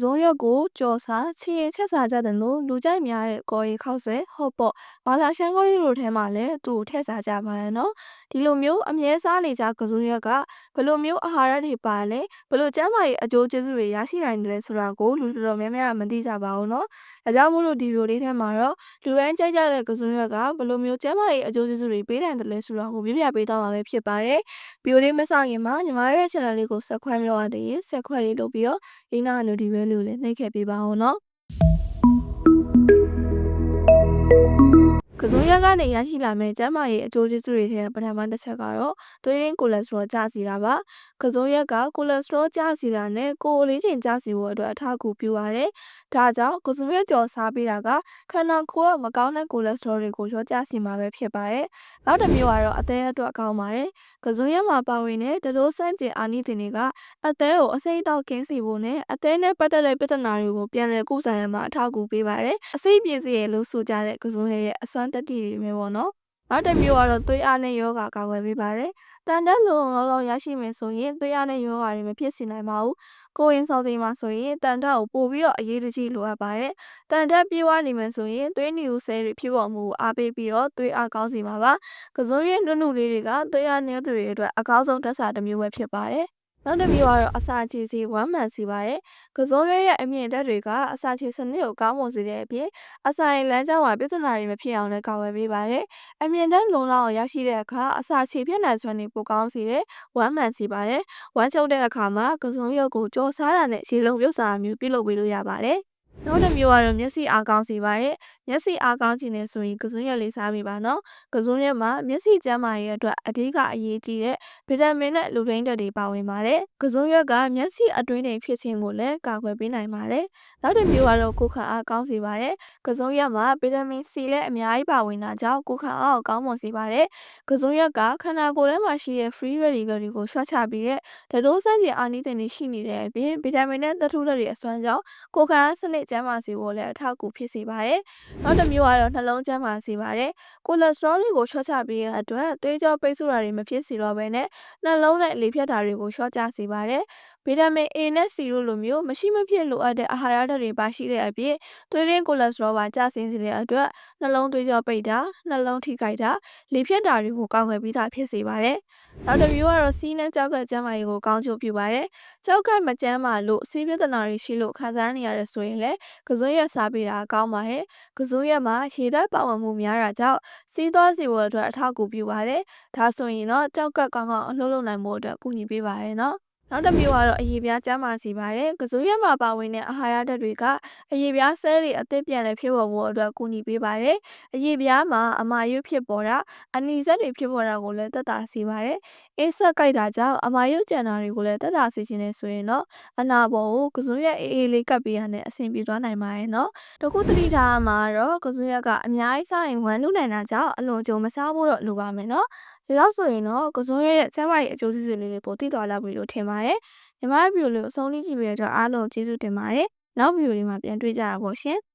စုံရွက်ကိုကြော်စားချင်ရင်ချက်စားကြတယ်လို့လူကြိုက်များတဲ့ကော်ရီခောက်ဆွဲဟော့ပေါ့မာလာရှန်ကောရီတို့ထဲမှာလည်းသူ့ကိုထည့်စားကြပါရဲ့နော်ဒီလိုမျိုးအမြဲစားနေကြကစုံရွက်ကဘယ်လိုမျိုးအာဟာရတွေပါလဲဘယ်လိုကျန်းမာရေးအကျိုးကျေးဇူးတွေရရှိနိုင်တယ်လဲဆိုတာကိုလူတော်တော်များများမသိကြပါဘူးနော်ဒါကြောင့်မို့လို့ဒီဗီဒီယိုလေးထဲမှာတော့လူတိုင်းကြိုက်ကြတဲ့ကစုံရွက်ကဘယ်လိုမျိုးကျန်းမာရေးအကျိုးကျေးဇူးတွေပေးနိုင်တယ်လဲဆိုတာကိုပြပြပေးတော့မှာပဲဖြစ်ပါတယ်ဗီဒီယိုလေးမစခင်မှာညီမရဲ့ channel လေးကို subscribe လုပ်ရသေးရင် subscribe လေးလုပ်ပြီးတော့ရင်းနာအနူဒီပဲလို့လည်းနှိပ်ခဲ့ပေးပါဦးနော် ရက်ကနေရရှိလာမယ့်ကျန်းမာရေးအကျိုးကျေးဇူးတွေထဲပထမတစ်ချက်ကတော့သွေးရင်းကိုလက်စထရောကျစေတာပါကစုံရက်ကကိုလက်စထရောကျစေတာနဲ့ကိုယ်လေးချိန်ကျစေဖို့အတွက်အထောက်အကူပြုပါတယ်ဒါကြောင့်ကစုံရက်ကြော်စားပေးတာကခန္ဓာကိုယ်ကမကောင်းတဲ့ကိုလက်စထရောတွေကိုလျှော့ကျစေမှာပဲဖြစ်ပါတယ်နောက်တစ်မျိုးကတော့အသေးအတွက်ကောင်းပါတယ်ကစုံရက်မှာပါဝင်တဲ့တရိုးစန့်ကျင်အာနိသင်တွေကအသေးကိုအစိမ့်တောက်ကင်းစေဖို့နဲ့အသေးနဲ့ပတ်သက်တဲ့ပြဿနာတွေကိုပြန်လည်ကုစားရမှာအထောက်အကူပေးပါတယ်အစိမ့်ပြည့်စေရလို့ဆိုကြတဲ့ကစုံရက်ရဲ့အစွမ်းတက်တည်တွေပဲပေါ့နော်နောက်တစ်မျိုးကတော့သွေးအားနဲ့ယောဂကာကွယ်ပေးပါတယ်။တန်တက်လုံလုံလောက်ရရှိမယ်ဆိုရင်သွေးအားနဲ့ယောဂတွေမဖြစ်စေနိုင်ပါဘူး။ကိုယ်ရင်ဆောင်စိမ်မှာဆိုရင်တန်တက်ကိုပို့ပြီးတော့အရေးတကြီးလိုအပ်ပါတယ်။တန်တက်ပြေးဝနေမယ်ဆိုရင်သွေးနီဦးဆဲတွေဖြစ်ပေါ်မှုကိုအားပေးပြီးတော့သွေးအားကောင်းစေမှာပါ။ကစုံရင်းနုနုလေးတွေကသွေးအားနည်းသူတွေအတွက်အကောင်းဆုံးတက်စာတစ်မျိုးပဲဖြစ်ပါတယ်။ နောက်တစ်မျိုးကတော့အစာချေစီဝမ်းမှန်စီပါတယ်။ကစုံရွက်ရဲ့အမြင့်တက်တွေကအစာချေစနစ်ကိုကောင်းမွန်စေတဲ့အပြင်အစာရင်လမ်းကြောင်းမှာပြဿနာတွေမဖြစ်အောင်လည်းကာကွယ်ပေးပါတယ်။အမြင့်တက်လုံလောက်အောင်ရရှိတဲ့အခါအစာချေပြည့်နိုင်စွမ်းတွေပိုကောင်းစေတဲ့ဝမ်းမှန်စီပါတယ်။ဝမ်းချုပ်တဲ့အခါမှာကစုံရွက်ကိုကြော်စားတာနဲ့ရေလုံးပြုတ်စာမျိုးပြုလုပ်ပေးလို့ရပါတယ်။ နောက်တစ်မျိုးကတော့မျက်စိအားကောင်းစေပါတယ်။မျက်စိအားကောင်းခြင်းနဲ့ဆိုရင်ကစွန်းရွက်လေးစားမိပါနော်။ကစွန်းရွက်မှာမျက်စိကျန်းမာရေးအတွက်အဓိကအရေးကြီးတဲ့ဗီတာမင်နဲ့လူရင်းတွေပါဝင်ပါတယ်။ကစွန်းရွက်ကမျက်စိအတွင်းတွေဖြစ်ခြင်းကိုလည်းကာကွယ်ပေးနိုင်ပါတယ်။နောက်တစ်မျိုးကတော့ကိုယ်ခံအားကောင်းစေပါတယ်။ကစွန်းရွက်မှာဗီတာမင် C လည်းအများကြီးပါဝင်တာကြောင့်ကိုယ်ခံအားကိုကောင်းမွန်စေပါတယ်။ကစွန်းရွက်ကခန္ဓာကိုယ်ထဲမှာရှိတဲ့ free radical တွေကိုဆွတ်ချပြီးတဲ့တတိုးစမ်းကျင်အာနိသင်တွေရှိနေတဲ့အပြင်ဗီတာမင်နဲ့သတ္တုဓာတ်တွေအစွမ်းကြောင့်ကိုယ်ခံအားစနစ်ကျန်းမာစေဖို့လည်းအထောက်အကူဖြစ်စေပါတယ်။နောက်တစ်မျိုးကတော့နှလုံးကျန်းမာစေပါတယ်။ကိုလက်စထရောတွေကိုလျှော့ချပေးတဲ့အတွက်သွေးကြောပိတ်ဆို့တာတွေမဖြစ်စေတော့ဘဲနဲ့နှလုံးနဲ့လေဖြတ်တာတွေကိုလျှော့ချစေပါတယ်။ ဗီတာမင် A နဲ့ C တို့လိုမျိုးမရှိမဖြစ်လိုအပ်တဲ့အာဟာရဓာတ်တွေပါရှိတဲ့အပြင်သွေးရင်းကိုလက်စထရောပါကျဆင်းစေတဲ့အတွက်နှလုံးသွေးကြောပိတ်တာနှလုံးထိခိုက်တာလေဖြတ်တာတွေကိုကာကွယ်ပြီးသားဖြစ်စေပါတယ်။နောက်တစ်မျိုးကတော့စီးနဲ့ကြောက်ကကျန်းမာရေးကိုကောင်းချိုးပြုပါတယ်။ကြောက်ကမကျန်းမာလို့ဆေးပြဿနာတွေရှိလို့ခံစားနေရတဲ့ဆိုရင်လည်းကစွန်းရက်စားပေးတာကောင်းပါတယ်။ကစွန်းရက်မှာရေဓာတ်ပါဝင်မှုများတာကြောင့်စီးသွားစီဖို့အတွက်အထောက်အကူပြုပါတယ်။ဒါဆိုရင်တော့ကြောက်ကကောင်းကောင်းအလှုပ်လှုပ်နိုင်မှုအတွက်ကူညီပေးပါရဲ့နော်။ နောက်တစ်မျိုးကတော့အရေပြားကျန်းမာစေပါတယ်။ကစိုးရက်မှာပါဝင်တဲ့အာဟာရဓာတ်တွေကအရေပြားဆဲတွေအသစ်ပြန်လည်ဖြစ်ပေါ်ဖို့အတွက်ကူညီပေးပါတယ်။အရေပြားမှာအမာရွတ်ဖြစ်ပေါ်တာအနီစက်တွေဖြစ်ပေါ်တာကိုလည်းသက်သာစေပါတယ်။အေးဆက်ကြိုက်တာကြောင့်အမာရွတ်ကျန်တာတွေကိုလည်းသက်သာစေခြင်းနဲ့ဆိုရင်တော့အနာပေါ်ကိုကစိုးရက်အေးအေးလေးကပ်ပေးရတဲ့အဆင်ပြေသွားနိုင်ပါတယ်နော်။တခုတတိထားမှာတော့ကစိုးရက်ကအများကြီးစားရင်ဝမ်းလူနိုင်တာကြောင့်အလွန်ကြုံမစားဖို့တော့လိုပါမယ်နော်။ ဒီလောက်ဆိုရင်တော့ကစုံရဲ့ကျန်းမာရေးအကျိုးစီးစဉ်လေးတွေပိုသိသွားလောက်ပြီလို့ထင်ပါတယ်။ညီမရဲ့ဗီဒီယိုလေးကိုအဆုံးထိကြည့်ပေးတဲ့အတွက်အားလုံးကျေးဇူးတင်ပါတယ်။နောက်ဗီဒီယိုလေးမှာပြန်တွေ့ကြတာပေါ့ရှင်။